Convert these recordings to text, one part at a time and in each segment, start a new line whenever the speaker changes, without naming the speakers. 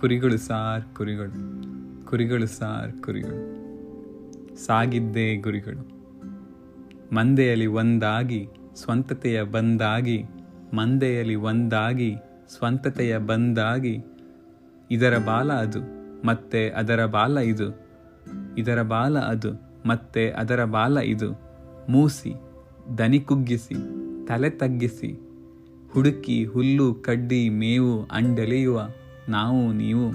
ಕುರಿಗಳು ಸಾರ್ ಕುರಿಗಳು. ಕುರಿಗಳು ಸಾರ್ ಕುರಿಗಳು. ಸಾಗಿದ್ದೇ ಗುರಿಗಳು. ಮಂದೆಯಲ್ಲಿ ಒಂದಾಗಿ ಸ್ವಂತತೆಯ ಬಂದಾಗಿ, ಮಂದೆಯಲ್ಲಿ ಒಂದಾಗಿ ಸ್ವಂತತೆಯ ಬಂದಾಗಿ. ಇದರ ಬಾಲ ಅದು, ಮತ್ತೆ ಅದರ ಬಾಲ ಇದು. ಇದರ ಬಾಲ ಅದು, ಮತ್ತೆ ಅದರ ಬಾಲ ಇದು. ಮೂಸಿ, ದನಿ ಕುಗ್ಗಿಸಿ, ತಲೆ ತಗ್ಗಿಸಿ. ಹುಡುಕಿ, ಹುಲ್ಲು, ಕಡ್ಡಿ, ಮೇವು, ಅಂಡೆಲೆಯುವ. ನಾವು, ನೀವು,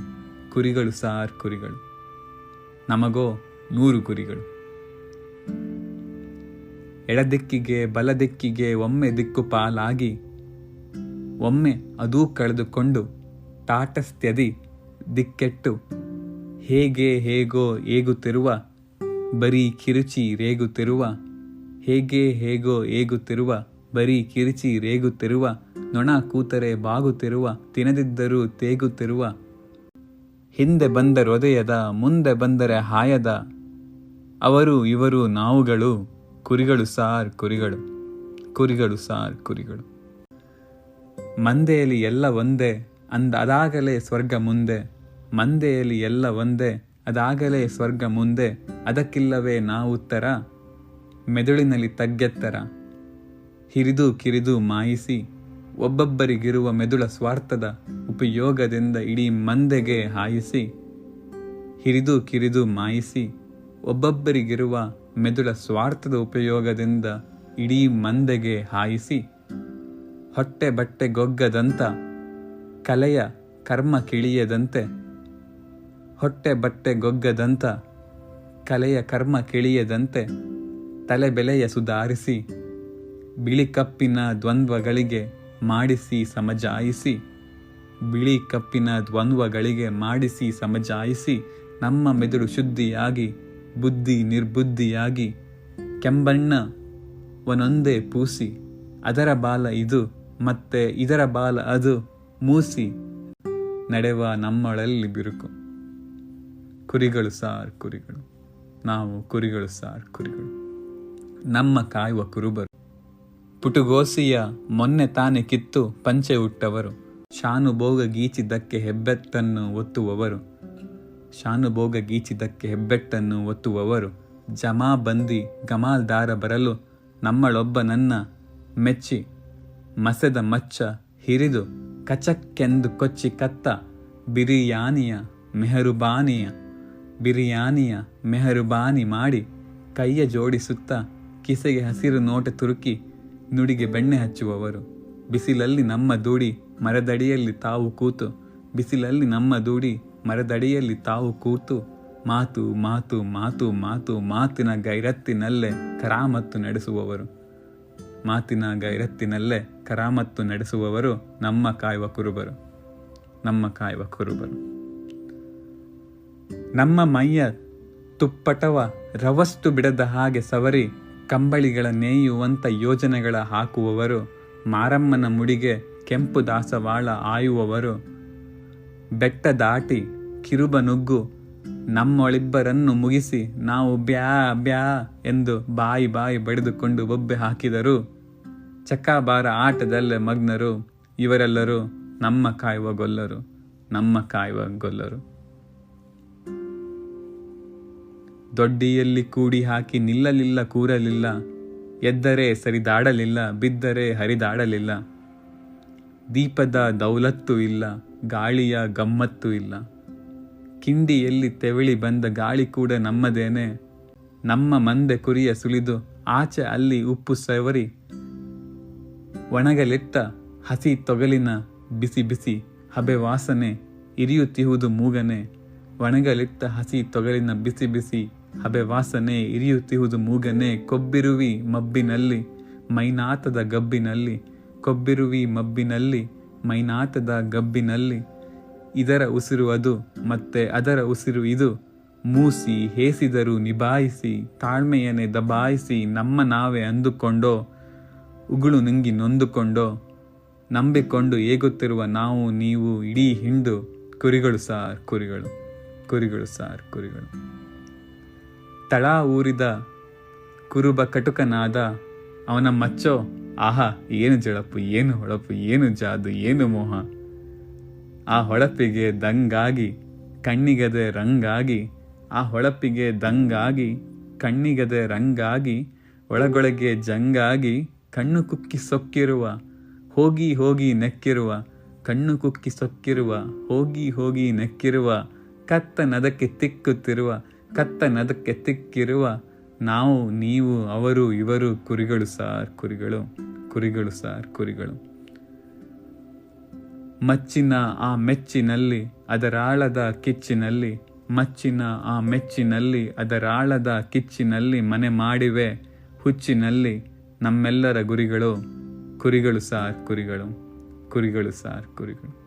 ಕುರಿಗಳು ಸಾರ್ ಕುರಿಗಳು. ನಮಗೋ ನೂರು ಕುರಿಗಳು. ಎಡದಿಕ್ಕಿಗೆ, ಬಲದಿಕ್ಕಿಗೆ ಒಮ್ಮೆ ದಿಕ್ಕು ಪಾಲಾಗಿ, ಒಮ್ಮೆ ಅದೂ ಕಳೆದುಕೊಂಡು ತಾಟಸ್ತ್ಯದಿ ದಿಕ್ಕೆಟ್ಟು, ಹೇಗೆ ಹೇಗೋ ಏಗುತ್ತಿರುವ, ಬರೀ ಕಿರುಚಿ ರೇಗುತ್ತಿರುವ, ಹೇಗೆ ಹೇಗೋ ಏಗುತ್ತಿರುವ, ಬರೀ ಕಿರುಚಿ ರೇಗುತ್ತಿರುವ ನೊಣ ಕೂತರೆ ಬಾಗುತ್ತಿರುವ, ತಿನದಿದ್ದರೂ ತೇಗುತ್ತಿರುವ. ಹಿಂದೆ ಬಂದ ಹೃದಯದ, ಮುಂದೆ ಬಂದರೆ ಹಾಯದ. ಅವರು, ಇವರು ನಾವುಗಳು, ಕುರಿಗಳು ಸಾರ್ ಕುರಿಗಳು ಕುರಿಗಳು ಸಾರ್ ಕುರಿಗಳು. ಮಂದೆಯಲ್ಲಿ ಎಲ್ಲ ಒಂದೇ, ಅಂದ ಅದಾಗಲೇ ಸ್ವರ್ಗ ಮುಂದೆ. ಮಂದೆಯಲ್ಲಿ ಎಲ್ಲ ಒಂದೇ, ಅದಾಗಲೇ ಸ್ವರ್ಗ ಮುಂದೆ. ಅದಕ್ಕಿಲ್ಲವೇ ನಾವುತ್ತರ ಮೆದುಳಿನಲ್ಲಿ ತಗ್ಗೆತ್ತರ. ಹಿರಿದು ಕಿರಿದು ಮಾಯಿಸಿ. ಒಬ್ಬೊಬ್ಬರಿಗಿರುವ ಮೆದುಳ ಸ್ವಾರ್ಥದ ಉಪಯೋಗದಿಂದ ಇಡೀ ಮಂದೆಗೆ ಹಾಯಿಸಿ, ಹಿರಿದು ಕಿರಿದು ಮಾಯಿಸಿ, ಒಬ್ಬೊಬ್ಬರಿಗಿರುವ ಮೆದುಳ ಸ್ವಾರ್ಥದ ಉಪಯೋಗದಿಂದ ಇಡೀ ಮಂದೆಗೆ ಹಾಯಿಸಿ, ಹೊಟ್ಟೆ ಬಟ್ಟೆ ಗೊಗ್ಗದಂತ, ಕಲೆಯ ಕರ್ಮ ಕಿಳಿಯದಂತೆ, ಹೊಟ್ಟೆ ಬಟ್ಟೆ ಗೊಗ್ಗದಂತ, ಕಲೆಯ ಕರ್ಮ ಕಿಳಿಯದಂತೆ, ತಲೆ ಬೆಲೆಯ ಸುಧಾರಿಸಿ, ಬಿಳಿ ಕಪ್ಪಿನ ದ್ವಂದ್ವಗಳಿಗೆ ಮಾಡಿಸಿ ಸಮಜಾಯಿಸಿ. ಬಿಳಿ ಕಪ್ಪಿನ ದ್ವಂದ್ವಗಳಿಗೆ ಮಾಡಿಸಿ ಸಮಜಾಯಿಸಿ. ನಮ್ಮ ಮೆದುಳು ಶುದ್ಧಿಯಾಗಿ, ಬುದ್ಧಿ ನಿರ್ಬುದ್ಧಿಯಾಗಿ. ಕೆಂಬಣ್ಣ ಒಂದೊಂದೇ ಪೂಸಿ, ಅದರ ಬಾಲ ಇದು, ಮತ್ತೆ ಇದರ ಬಾಲ ಅದು, ಮೂಸಿ. ನಡೆವ ನಮ್ಮಳಲ್ಲಿ ಬಿರುಕು. ಕುರಿಗಳು ಸಾರ್ ಕುರಿಗಳು. ನಾವು ಕುರಿಗಳು ಸಾರ್ ಕುರಿಗಳು. ನಮ್ಮ ಕಾಯುವ ಕುರುಬರು. ಪುಟುಗೋಸಿಯ ಮೊನ್ನೆ ತಾನೆ ಕಿತ್ತು ಪಂಚೆ ಉಟ್ಟವರು ಶಾನುಭೋಗ ಗೀಚಿದ್ದಕ್ಕೆ ಹೆಬ್ಬೆತ್ತನ್ನು ಒತ್ತುವವರು. ಶಾನುಭೋಗ ಗೀಚಿದ್ದಕ್ಕೆ ಹೆಬ್ಬೆಟ್ಟನ್ನು ಒತ್ತುವವರು. ಜಮಾ ಬಂದಿ ಗಮಾಲ್ದಾರ ಬರಲು ನಮ್ಮಳೊಬ್ಬ ನನ್ನ ಮೆಚ್ಚಿ ಮಸೆದ ಮಚ್ಚ ಹಿರಿದು ಕಚಕ್ಕೆಂದು ಕೊಚ್ಚಿ ಕತ್ತ ಬಿರಿಯಾನಿಯ ಮೆಹರುಬಾನಿಯ ಬಿರಿಯಾನಿಯ ಮೆಹರುಬಾನಿ ಮಾಡಿ ಕೈಯ ಜೋಡಿಸುತ್ತ ಕಿಸೆಗೆ ಹಸಿರು ನೋಟ ತುರುಕಿ ನುಡಿಗೆ ಬೆಣ್ಣೆ ಹಚ್ಚುವವರು. ಬಿಸಿಲಲ್ಲಿ ನಮ್ಮ ದೂಡಿ ಮರದಡಿಯಲ್ಲಿ ತಾವು ಕೂತು. ಬಿಸಿಲಲ್ಲಿ ನಮ್ಮ ದೂಡಿ ಮರದಡಿಯಲ್ಲಿ ತಾವು ಕೂತು. ಮಾತು ಮಾತು ಮಾತು ಮಾತು, ಮಾತಿನ ಗೈರತ್ತಿನಲ್ಲೇ ಕರಾಮತ್ತು ನಡೆಸುವವರು. ಮಾತಿನ ಗೈರತ್ತಿನಲ್ಲೇ ಕರಾಮತ್ತು ನಡೆಸುವವರು ನಮ್ಮ ಕಾಯುವ ಕುರುಬರು. ನಮ್ಮ ಕಾಯುವ ಕುರುಬರು. ನಮ್ಮ ಮೈಯ ತುಪ್ಪಟವ ರವಷ್ಟು ಬಿಡದ ಹಾಗೆ ಸವರಿ ಕಂಬಳಿಗಳ ನೇಯುವಂತ ಯೋಜನೆಗಳ ಹಾಕುವವರು, ಮಾರಮ್ಮನ ಮುಡಿಗೆ ಕೆಂಪು ದಾಸವಾಳ ಆಯುವವರು. ಬೆಟ್ಟ ದಾಟಿ ಕಿರುಬ ನುಗ್ಗು, ನಮ್ಮೊಳಿಬ್ಬರನ್ನು ಮುಗಿಸಿ ನಾವು ಬ್ಯಾ ಬ್ಯಾ ಎಂದು ಬಾಯಿ ಬಾಯಿ ಬಡಿದುಕೊಂಡು ಬೊಬ್ಬೆ ಹಾಕಿದರು. ಚಕ್ಕಾಬಾರ ಆಟದಲ್ಲೇ ಮಗ್ನರು, ಇವರೆಲ್ಲರೂ ನಮ್ಮ ಕಾಯುವ ಗೊಲ್ಲರು, ನಮ್ಮ ಕಾಯುವ ಗೊಲ್ಲರು. ದೊಡ್ಡಿಯಲ್ಲಿ ಕೂಡಿ ಹಾಕಿ ನಿಲ್ಲಲಿಲ್ಲ, ಕೂರಲಿಲ್ಲ. ಎದ್ದರೆ ಸರಿದಾಡಲಿಲ್ಲ, ಬಿದ್ದರೆ ಹರಿದಾಡಲಿಲ್ಲ. ದೀಪದ ದೌಲತ್ತು ಇಲ್ಲ, ಗಾಳಿಯ ಗಮ್ಮತ್ತು ಇಲ್ಲ. ಕಿಂಡಿಯಲ್ಲಿ ತೆವಳಿ ಬಂದ ಗಾಳಿ ಕೂಡ ನಮ್ಮದೇನೆ. ನಮ್ಮ ಮಂದೆ ಕುರಿಯ ಸುಲಿದು ಆಚೆ ಅಲ್ಲಿ ಉಪ್ಪು ಸವರಿ. ಒಣಗಲಿಟ್ಟ ಹಸಿ ತೊಗಲಿನ ಬಿಸಿ ಬಿಸಿ ಹಬೆ ವಾಸನೆ, ಇರಿಯುತ್ತಿಹುದು ಮೂಗನೆ. ಒಣಗಲಿಟ್ಟ ಹಸಿ ತೊಗಲಿನ ಬಿಸಿ ಬಿಸಿ ಹಬೆ ವಾಸನೆ ಇರಿಯುತ್ತಿಹುದು ಮೂಗನೆ, ಕೊಬ್ಬಿರುವಿ ಮಬ್ಬಿನಲ್ಲಿ, ಮೈನಾತದ ಗಬ್ಬಿನಲ್ಲಿ, ಕೊಬ್ಬಿರುವಿ ಮಬ್ಬಿನಲ್ಲಿ, ಮೈನಾತದ ಗಬ್ಬಿನಲ್ಲಿ. ಇದರ ಉಸಿರು ಅದು, ಮತ್ತೆ ಅದರ ಉಸಿರು ಇದು. ಮೂಸಿ ಹೇಸಿದರು ನಿಭಾಯಿಸಿ, ತಾಳ್ಮೆಯನ್ನೇ ದಬಾಯಿಸಿ ನಮ್ಮ ನಾವೇ ಅಂದುಕೊಂಡೋ, ಉಗುಳು ನುಂಗಿ ನೊಂದುಕೊಂಡೋ. ನಂಬಿಕೊಂಡು ಏಗುತ್ತಿರುವ ನಾವು, ನೀವು ಇಡೀ ಹಿಂಡು. ಕುರಿಗಳು ಸಾರ್ ಕುರಿಗಳು ಕುರಿಗಳು ಸಾರ್ ಕುರಿಗಳು. ತಳ ಊರಿದ ಕುರುಬ ಕಟುಕನಾದ ಅವನ ಮಚ್ಚೋ, ಆಹಾ, ಏನು ಜಳಪು, ಏನು ಹೊಳಪು, ಏನು ಜಾದು, ಏನು ಮೋಹ? ಆ ಹೊಳಪಿಗೆ ದಂಗಾಗಿ, ಕಣ್ಣಿಗದೆ ರಂಗಾಗಿ, ಆ ಹೊಳಪಿಗೆ ದಂಗಾಗಿ, ಕಣ್ಣಿಗದೆ ರಂಗಾಗಿ, ಒಳಗೊಳಗೆ ಜಂಗಾಗಿ, ಕಣ್ಣು ಕುಕ್ಕಿ ಸೊಕ್ಕಿರುವ, ಹೋಗಿ ಹೋಗಿ ನೆಕ್ಕಿರುವ, ಕಣ್ಣು ಕುಕ್ಕಿ ಸೊಕ್ಕಿರುವ, ಹೋಗಿ ಹೋಗಿ ನೆಕ್ಕಿರುವ ಕತ್ತ ನದಕ್ಕೆ ತಿಕ್ಕುತ್ತಿರುವ ಕತ್ತ ನದಕ್ಕೆ ತಿಕ್ಕಿರುವ ನಾವು, ನೀವು, ಅವರು, ಇವರು, ಕುರಿಗಳು ಸಾರ್, ಕುರಿಗಳು ಕುರಿಗಳು ಸಾರ್, ಕುರಿಗಳು. ಮಚ್ಚಿನ ಆ ಮೆಚ್ಚಿನಲ್ಲಿ, ಅದರಾಳದ ಕಿಚ್ಚಿನಲ್ಲಿ, ಮಚ್ಚಿನ ಆ ಮೆಚ್ಚಿನಲ್ಲಿ, ಅದರಾಳದ ಕಿಚ್ಚಿನಲ್ಲಿ ಮನೆ ಮಾಡಿವೆ, ಹುಚ್ಚಿನಲ್ಲಿ ನಮ್ಮೆಲ್ಲರ ಗುರಿಗಳು, ಕುರಿಗಳು ಸಾರ್, ಕುರಿಗಳು ಕುರಿಗಳು ಸಾರ್, ಕುರಿಗಳು.